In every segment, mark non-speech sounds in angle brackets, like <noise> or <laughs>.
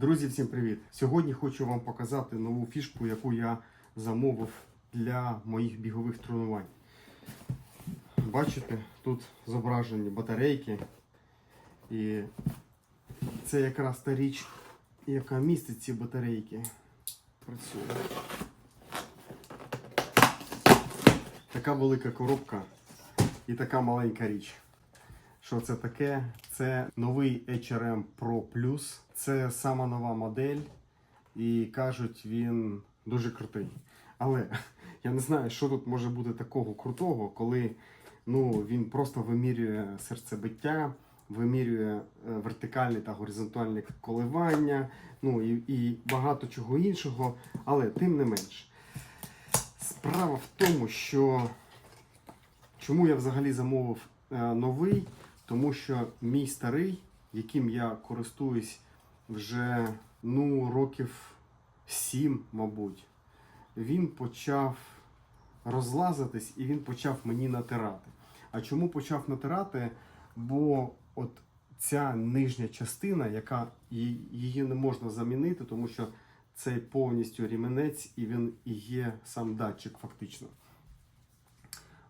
Друзі, всім привіт! Сьогодні хочу вам показати нову фішку, яку я замовив для моїх бігових тренувань. Бачите, тут зображені батарейки. І це якраз та річ, яка містить ці батарейки. Працює. Така велика коробка і така маленька річ. Що це таке? Це новий HRM Pro Plus. Це сама нова модель. І кажуть, він дуже крутий. Але <laughs> я не знаю, що тут може бути такого крутого, коли ну, він просто вимірює серцебиття, вимірює е, вертикальні та горизонтальні коливання, ну і, і багато чого іншого. Але тим не менш. Справа в тому, що чому я взагалі замовив е, новий, тому що мій старий, яким я користуюсь вже ну, років 7, мабуть, він почав розлазитись і він почав мені натирати. А чому почав натирати? Бо от ця нижня частина, яка її не можна замінити, тому що це повністю ріменець і він і є сам датчик фактично.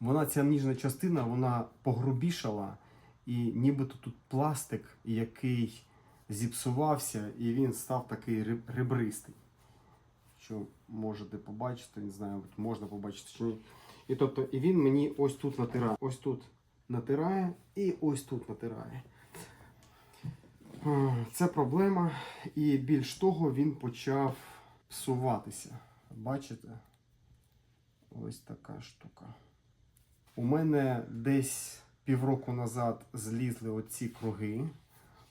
Вона ця ніжна частина, вона погрубішала, і нібито тут пластик, який зіпсувався, і він став такий ребристий. Що можете побачити, не знаю, можна побачити чи ні. І тобто, і він мені ось тут натирає. Ось тут натирає і ось тут натирає. Це проблема. І більш того, він почав псуватися. Бачите? Ось така штука. У мене десь півроку назад злізли оці круги,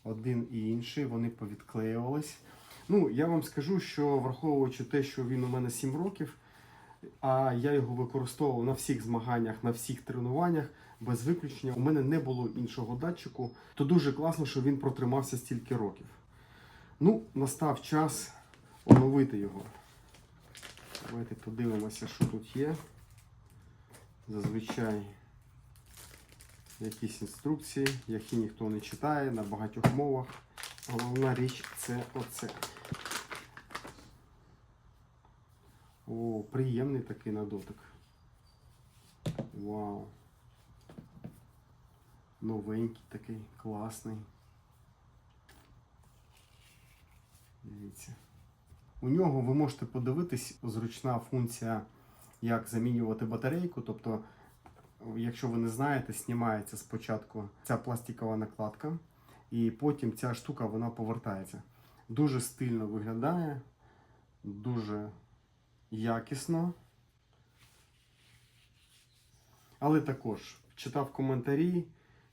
один і інший, вони повідклеювались. Ну, я вам скажу, що враховуючи те, що він у мене 7 років, а я його використовував на всіх змаганнях, на всіх тренуваннях, без виключення, у мене не було іншого датчику, то дуже класно, що він протримався стільки років. Ну, настав час оновити його. Давайте подивимося, що тут є. Зазвичай якісь інструкції, які ніхто не читає на багатьох мовах. Головна річ це оце. О, приємний такий на дотик. Вау. Новенький такий, класний. Дивіться. У нього ви можете подивитись зручна функція, як замінювати батарейку. Тобто, якщо ви не знаєте, знімається спочатку ця пластикова накладка, і потім ця штука вона повертається. Дуже стильно виглядає, дуже якісно. Але також читав коментарі,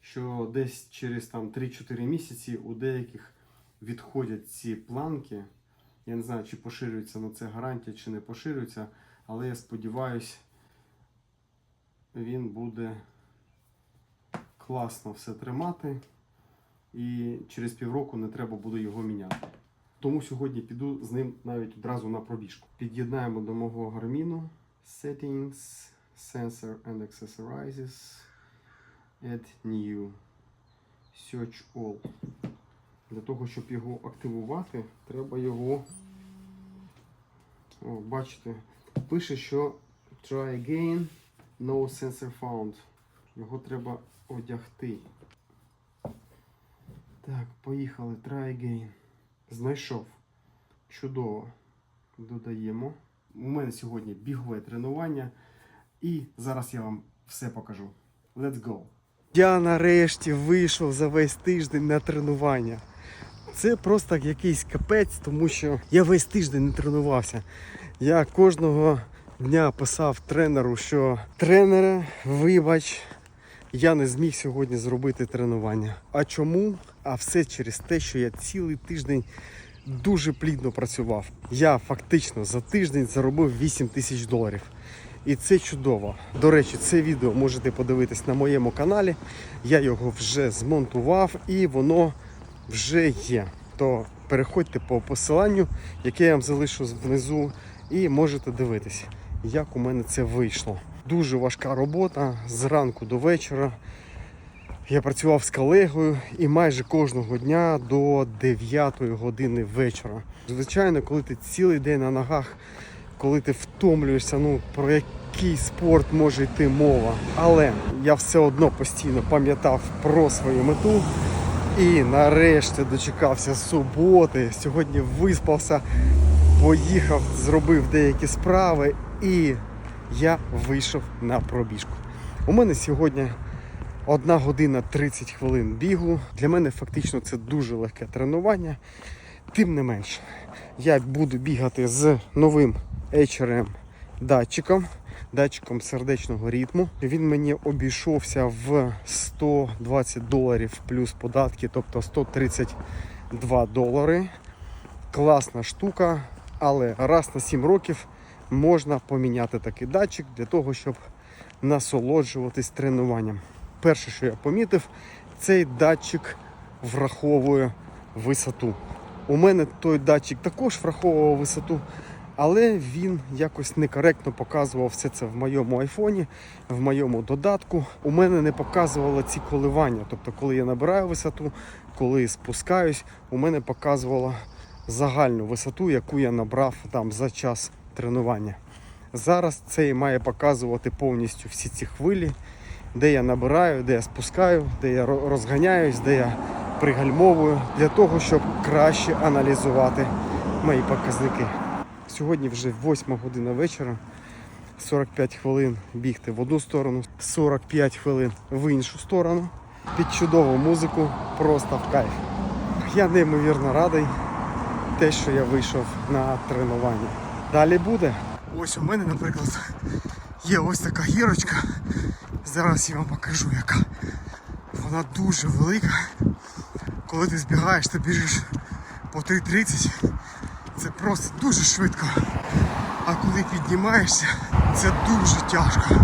що десь через там 3-4 місяці у деяких відходять ці планки. Я не знаю, чи поширюється на це гарантія, чи не поширюється, але я сподіваюся, він буде класно все тримати. І через півроку не треба буде його міняти. Тому сьогодні піду з ним навіть одразу на пробіжку. Під'єднаємо до мого гарміну Settings, Sensor and Accessorizes, Add New, Search All. Для того, щоб його активувати, треба його. О, бачите, пише, що Try again, no sensor found. Його треба одягти. Так, поїхали. Try again. Знайшов. Чудово. Додаємо. У мене сьогодні бігове тренування. І зараз я вам все покажу. Let's go! Я нарешті вийшов за весь тиждень на тренування. Це просто якийсь капець, тому що я весь тиждень не тренувався. Я кожного дня писав тренеру, що тренере, вибач, я не зміг сьогодні зробити тренування. А чому? А все через те, що я цілий тиждень дуже плідно працював. Я фактично за тиждень заробив 8 тисяч доларів. І це чудово. До речі, це відео можете подивитись на моєму каналі. Я його вже змонтував і воно вже є. То переходьте по посиланню, яке я вам залишу внизу, і можете дивитись, як у мене це вийшло. Дуже важка робота зранку до вечора. Я працював з колегою і майже кожного дня до 9 години вечора. Звичайно, коли ти цілий день на ногах, коли ти втомлюєшся, ну про який спорт може йти мова. Але я все одно постійно пам'ятав про свою мету. І нарешті дочекався суботи. Сьогодні виспався, поїхав, зробив деякі справи і я вийшов на пробіжку. У мене сьогодні 1 година 30 хвилин бігу. Для мене фактично це дуже легке тренування. Тим не менш, я буду бігати з новим HRM датчиком, датчиком сердечного ритму. Він мені обійшовся в 120 доларів плюс податки, тобто 132 долари. Класна штука, але раз на 7 років можна поміняти такий датчик для того, щоб насолоджуватись тренуванням. Перше, що я помітив, цей датчик враховує висоту. У мене той датчик також враховував висоту, але він якось некоректно показував все це в моєму айфоні, в моєму додатку. У мене не показувало ці коливання. Тобто, коли я набираю висоту, коли спускаюсь, у мене показувало загальну висоту, яку я набрав там за час тренування. Зараз це і має показувати повністю всі ці хвилі, де я набираю, де я спускаю, де я розганяюсь, де я пригальмовую, для того, щоб краще аналізувати мої показники. Сьогодні вже 8 година вечора. 45 хвилин бігти в одну сторону, 45 хвилин в іншу сторону. Під чудову музику, просто в кайф. Я неймовірно радий те, що я вийшов на тренування. Далі буде. Ось у мене, наприклад, є ось така гірочка. Зараз я вам покажу, яка. Вона дуже велика. Коли ти збігаєш, ти біжиш по 3.30, це просто дуже швидко. А коли піднімаєшся, це дуже тяжко.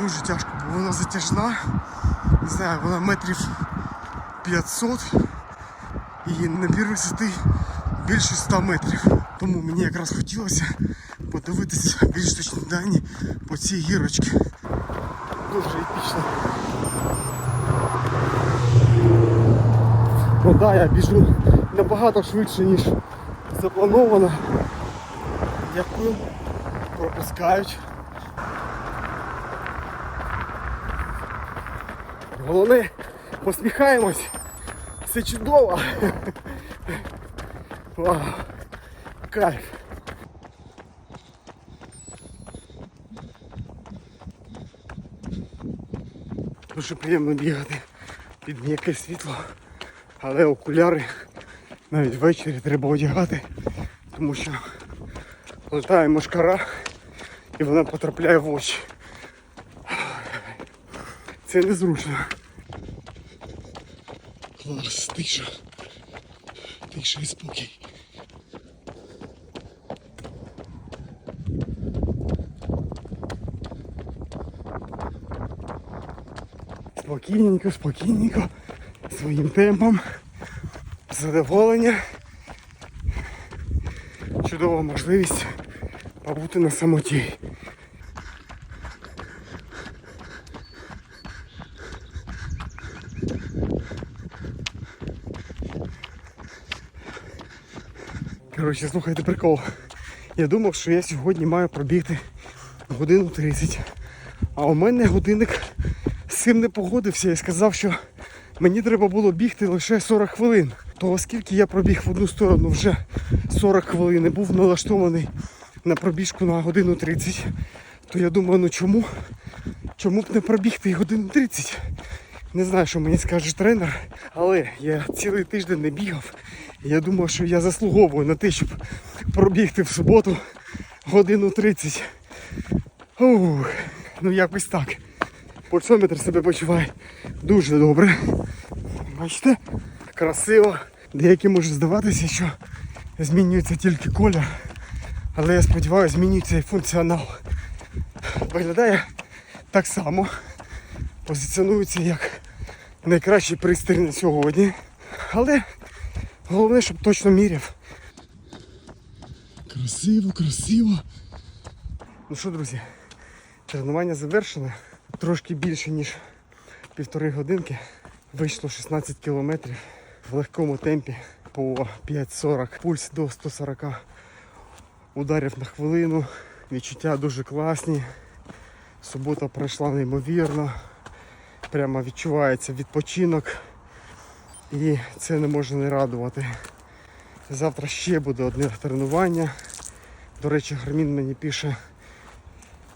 Дуже тяжко, бо вона затяжна. Не знаю, вона метрів 500 і набір висоти більше 100 метрів. Тому мені якраз хотілося подивитися більш точні дані по цій гірочці. Дуже епічно. Ну да, я біжу набагато швидше, ніж заплановано. Дякую. Пропускають. Головне, посміхаємось. Все чудово. Вау. Кайф. Дуже приємно бігати під м'яке світло, але окуляри навіть ввечері треба одягати, тому що летає мошкара і вона потрапляє в очі. Це незручно. Клас, тиша. Тиша і спокій. Спокійненько, спокійненько, своїм темпом, задоволення. Чудова можливість побути на самоті. Коротше, слухайте прикол. Я думав, що я сьогодні маю пробігти годину 30. А у мене годинник з цим не погодився і сказав, що мені треба було бігти лише 40 хвилин. То оскільки я пробіг в одну сторону вже 40 хвилин і був налаштований на пробіжку на годину 30, то я думаю, ну чому? Чому б не пробігти і годину 30? Не знаю, що мені скаже тренер, але я цілий тиждень не бігав. І Я думав, що я заслуговую на те, щоб пробігти в суботу годину 30. Ух, ну якось так. Пульсометр себе почуває дуже добре. Бачите? Красиво. Деякі можуть здаватися, що змінюється тільки колір. Але я сподіваюся, змінюється і функціонал. Виглядає так само. Позиціонується як найкращий пристрій на сьогодні. Але головне, щоб точно міряв. Красиво, красиво. Ну що, друзі, тренування завершене. Трошки більше, ніж півтори годинки. Вийшло 16 кілометрів в легкому темпі по 5.40. Пульс до 140 ударів на хвилину. Відчуття дуже класні. Субота пройшла неймовірно. Прямо відчувається відпочинок. І це не може не радувати. Завтра ще буде одне тренування. До речі, Гармін мені пише,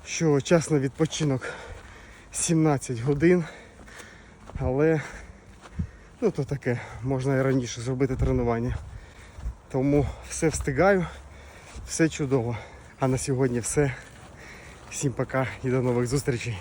що час на відпочинок 17 годин. Але ну то таке, можна і раніше зробити тренування. Тому все встигаю, все чудово. А на сьогодні все. Всім пока і до нових зустрічей.